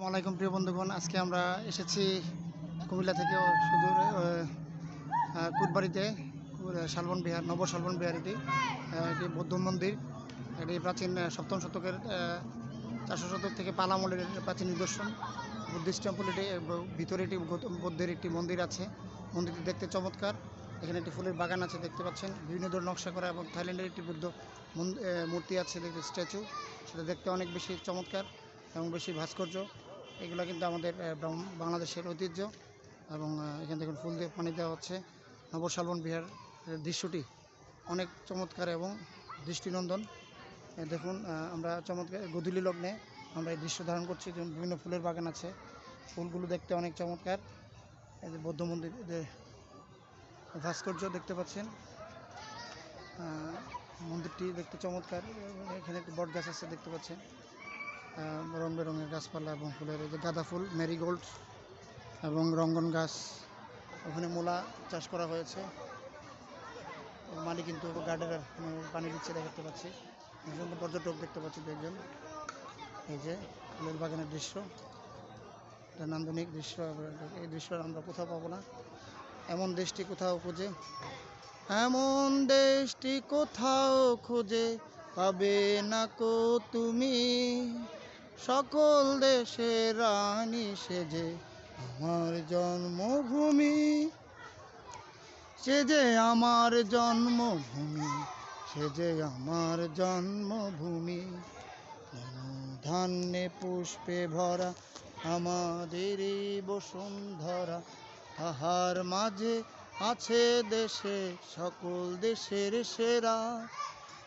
আসসালামু আলাইকুম, প্রিয় বন্ধুগণ। আজকে আমরা এসেছি কুমিল্লা থেকে সুদূর কুটবাড়িতে শালবন বিহার, নব শালবন বিহার এটি বৌদ্ধ মন্দির। এটি প্রাচীন সপ্তম শতকের চারশো শতক থেকে পালামলের প্রাচীন নিদর্শন। বুদ্ধিস্ট টেম্পল এটি ভিতরে একটি বৌদ্ধের একটি মন্দির আছে। মন্দিরটি দেখতে চমৎকার। এখানে একটি ফুলের বাগান আছে, দেখতে পাচ্ছেন। বিভিন্ন ধরনের নকশা করা এবং থাইল্যান্ডের একটি বুদ্ধ মূর্তি আছে, দেখতে স্ট্যাচু। সেটা দেখতে অনেক বেশি চমৎকার এবং বেশি ভাস্কর্য। এগুলো কিন্তু আমাদের বাংলাদেশের ঐতিহ্য এবং এখানে দেখুন ফুল দিয়ে পানি দেওয়া হচ্ছে। নবশালবন বিহার দৃশ্যটি অনেক চমৎকার এবং দৃষ্টিনন্দন। দেখুন আমরা চমৎকার, গধূলি লগ্নে আমরা এই দৃশ্য ধারণ করছি। যেমন বিভিন্ন ফুলের বাগান আছে। ফুলগুলো দেখতে অনেক চমৎকার। এই যে বৌদ্ধ মন্দির ভাস্কর্য দেখতে পাচ্ছেন। মন্দিরটি দেখতে চমৎকার। এখানে একটি বট গাছ আছে দেখতে পাচ্ছেন। রং বেরঙের গাছপালা এবং ফুলের যে গাঁদা ফুল ম্যারিগোল্ড এবং রঙ্গন গাছ, ওখানে মূলা চাষ করা হয়েছে। মালি কিন্তু গার্ডেনার পানি দিচ্ছে দেখতে পাচ্ছি। পর্যটক দেখতে পাচ্ছি একজন। এই যে ফুলের বাগানের দৃশ্য। নান্দনিক দৃশ্য এই দৃশ্য আমরা কোথাও পাবো না। এমন দেশটি কোথাও খুঁজে, এমন দেশটি কোথাও খুঁজে পাবে না কো তুমি। সকল দেশের রানী সেজে আমার জন্মভূমি। সে যে আমার জন্মভূমি সে যে আমার জন্মভূমি। ধান্যে পুষ্পে ভরা আমাদের বসুন্ধরা, তাহার মাঝে আছে দেশে, সকল দেশের সেরা।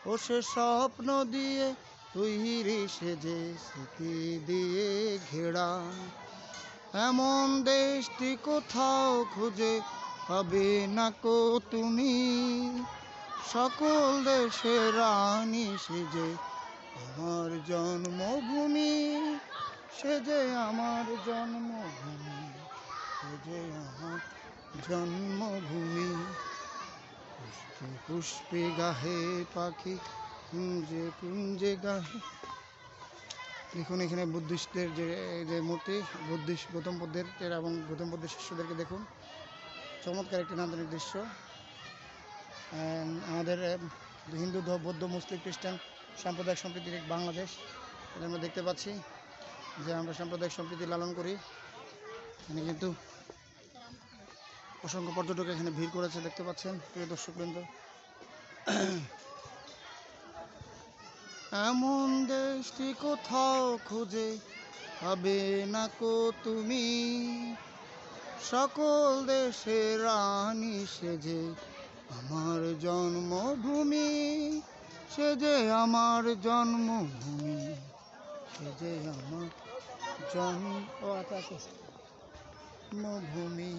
ও সে স্বপ্ন দিয়ে তৈরি সেজে স্মৃতি দিয়ে ঘেরা। এমন দেশটি কোথাও খুঁজে পাবে না কো তুমি। সকল দেশের রানী সেজে আমার জন্মভূমি, সেজে আমার জন্মভূমি, সেজে আমার জন্মভূমি। পুষ্পে পুষ্পে গাহে পাখি কুঞ্জে কুঞ্জে গাহে দেখুন এখানে বুদ্ধিস্টদের যে যে মূর্তি, বুদ্ধিস্ট গৌতম বুদ্ধের এবং গৌতম বুদ্ধের শিষ্যদেরকে দেখুন। চমৎকার একটি নান্দনিক দৃশ্য। আমাদের হিন্দু বৌদ্ধ, মুসলিম, খ্রিস্টান সাম্প্রদায়িক সম্প্রীতির এক বাংলাদেশ। এটা আমরা দেখতে পাচ্ছি যে আমরা সাম্প্রদায়িক সম্প্রীতি লালন করি। এখানে কিন্তু অসংখ্য পর্যটক এখানে ভিড় করেছে, দেখতে পাচ্ছেন। প্রিয় দর্শকবৃন্দ এমন দেশটি কোথাও খুঁজে পাবে না কো তুমি সকল দেশের রানী সেজে আমার জন্মভূমি সে যে আমার জন্মভূমি সে যে আমার জন্ম। জন্মভূমি